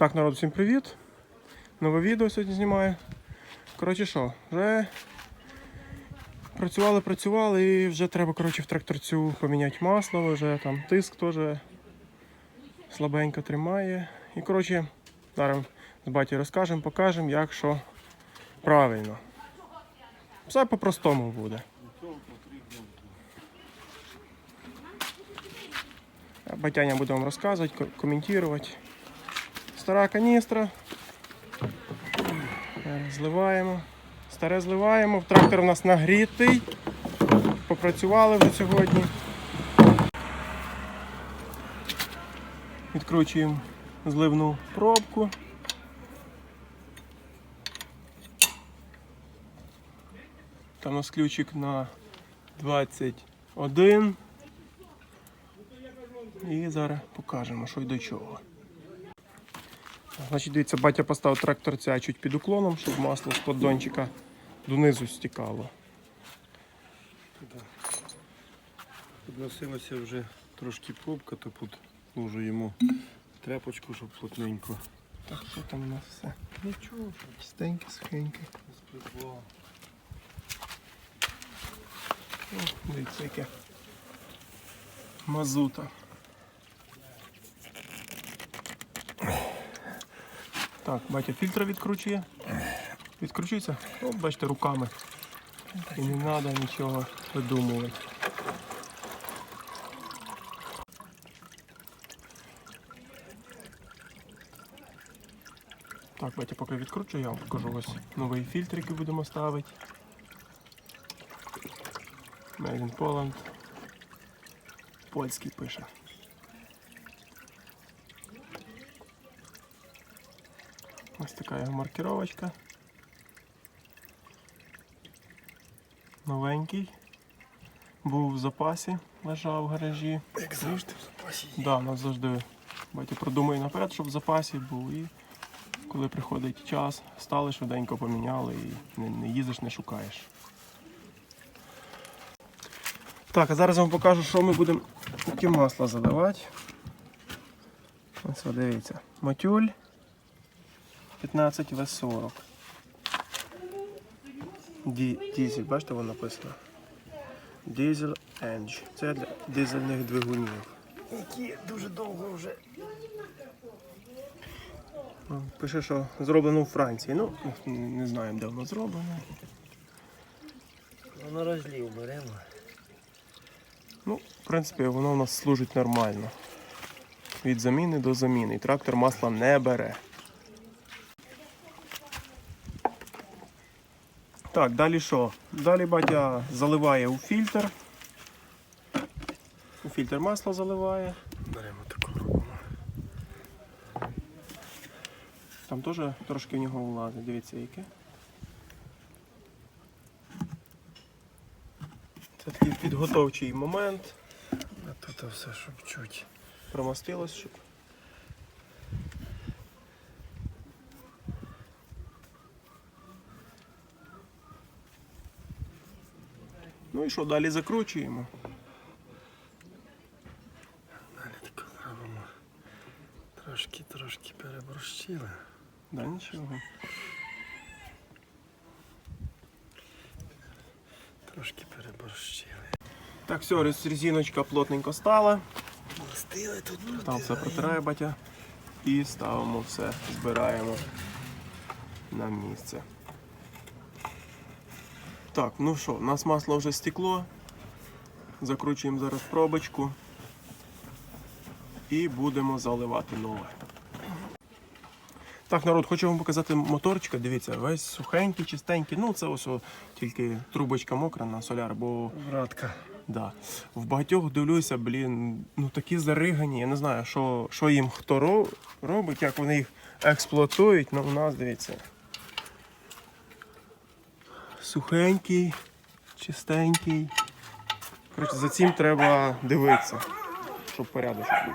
Так, народ, всім привіт. Нове відео сьогодні знімаю. Коротше що, вже працювали, працювали і вже треба коротше, в тракторцю поміняти масло, вже там тиск теж слабенько тримає. І коротше, зараз з батьком розкажемо, покажемо, як що правильно. Все по-простому буде. Батяня буде вам розказувати, коментувати. Стара каністра. Зливаємо. Старе зливаємо. Трактор у нас нагрітий. Попрацювали вже сьогодні. Відкручуємо зливну пробку. Там у нас ключик на 21. І зараз покажемо, що й до чого. Значить, дивіться, батя поставив тракторця чуть під уклоном, щоб масло з поддончика донизу стікало. Підносилася вже трошки пробка, то підложу йому тряпочку, щоб плотненько. Так, що там у нас все? Нічого, Чистеньке, сплетло. О, дивіться, яке. Мазута. Так, батя фільтр відкручує. Відкручується? О, бачите, руками. І не треба нічого видумувати. Так, батя поки відкручую, я вам покажу ось новий фільтр, який будемо ставити. Made in Poland. Польський пише. Ось така його маркировочка. Новенький. Був в запасі, лежав в гаражі. Як завжди в запасі є. Да, нас завжди батя продумує наперед, щоб в запасі був. І коли приходить час, стали швиденько поміняли і не, не їздиш, не шукаєш. Так, а зараз я вам покажу, що ми будемо яке масло заливати. Ось дивіться. Матюль 15 В40. Дізель, бачите, воно написано. Дізель Edge. Це для дизельних двигунів. Які дуже довго вже. Ну, Пише, що зроблено у Франції. Ну, не знаємо, де воно зроблено. На розлів беремо. Ну, в принципі, воно у нас служить нормально. Від заміни до заміни. І трактор масла не бере. Так, далі що? Далі батя заливає у фільтр. У фільтр масло заливає. Беремо таку робимо. Там теж трошки в нього влазить. Дивіться, яке. Це такий підготовчий момент. А тут все, щоб чуть. Промастилось, щоб. Ну і що, далі закручуємо. Далі таку зробимо. Трошки, трошки переборщили. Да, нічого. Трошки переборщили. Так, все, рез- резиночка плотненько стала. Мастили тут. Там все протирає батя. І ставимо все, збираємо на місце. Так, ну що, у нас масло вже стекло. Закручуємо зараз пробочку і будемо заливати нове. Так, народ, хочу вам показати моторчика. Дивіться, весь сухенький, чистенький. Ну, це ось о, тільки трубочка мокра на соляр, бо Вратка. Да. В багатьох дивлюся, блін, ну такі заригані. Я не знаю, що, що їм хто робить, як вони їх експлуатують. Ну, у нас дивіться. Сухенький, чистенький. Коротше, за цим треба дивитися, щоб порядок був.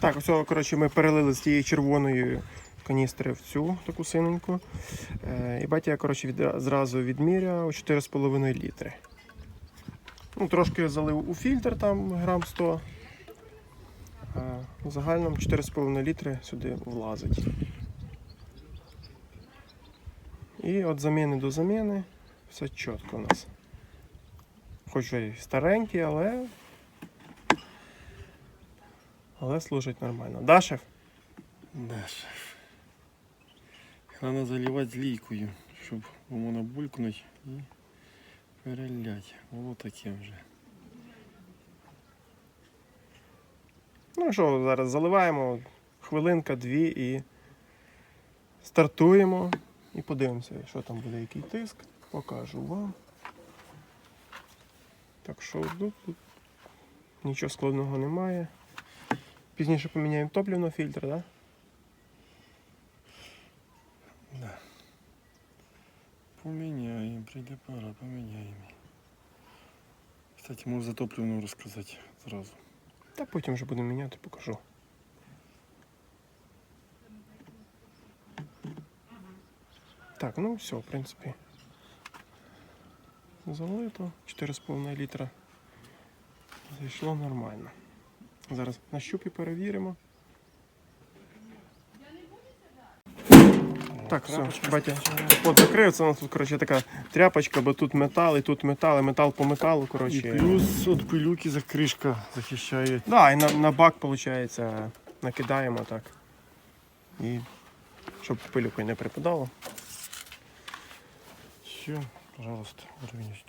Так, ось, коротше, ми перелили з тієї червоної каністри в цю таку синеньку. Е, і батя, коротше, від, зразу відміряв 4,5 літри. Ну, трошки залив у фільтр там грам 100. А загальному 4,5 літри сюди влазить. І від заміни до заміни все чітко у нас. Хоч і старенький, але. Але служить нормально. Да, шеф? Да, шеф. Треба заливати лійкою, щоб воно набулькнуть і перелять. Було таке вже. Ну що, зараз заливаємо хвилинка, дві і стартуємо і подивимося, що там буде, який тиск. Покажу вам. Так що тут, тут нічого складного немає. Пізніше поміняємо топливно фільтр, так? Да? Поміняємо, прийде пора, поміняємо. Кстати, можу за топливну розказати зразу. Та потім вже будемо міняти, покажу. Так, ну все, в принципі. Залито 4,5 літра. Зайшло нормально. Зараз на щупі перевіримо. Так, все, батя, от закрив, це у нас тут, коротше, така тряпочка, бо тут метал, і тут метал, і метал по металу, І плюс від пилюки за кришка захищає. Да, і на, на бак, виходить, накидаємо так. І щоб пилюкою не припадало. Все, пожалуйста, вернись.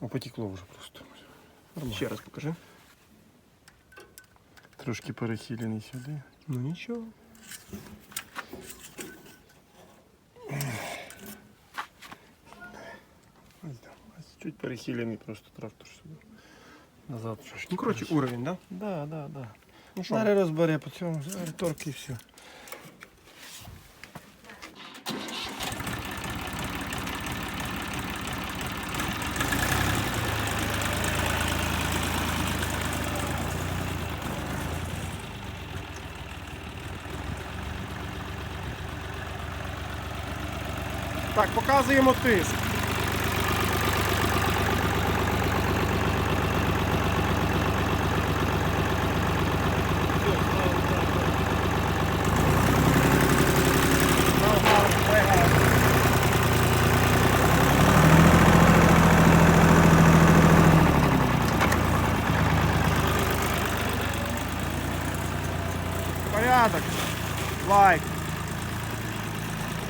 О, потекло вже просто. Нормально. Ще раз покажи. Трошки перехилений сюди. Ну нічого. Ось Чуть перехилений просто трактор сюди. Назад. Ну, коротше, уровень, да? Да, да, да. Ну? Зараз розбере по цьому, торки і все. Так, показуємо тиск. Порядок. Лайк.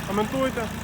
Коментуйте.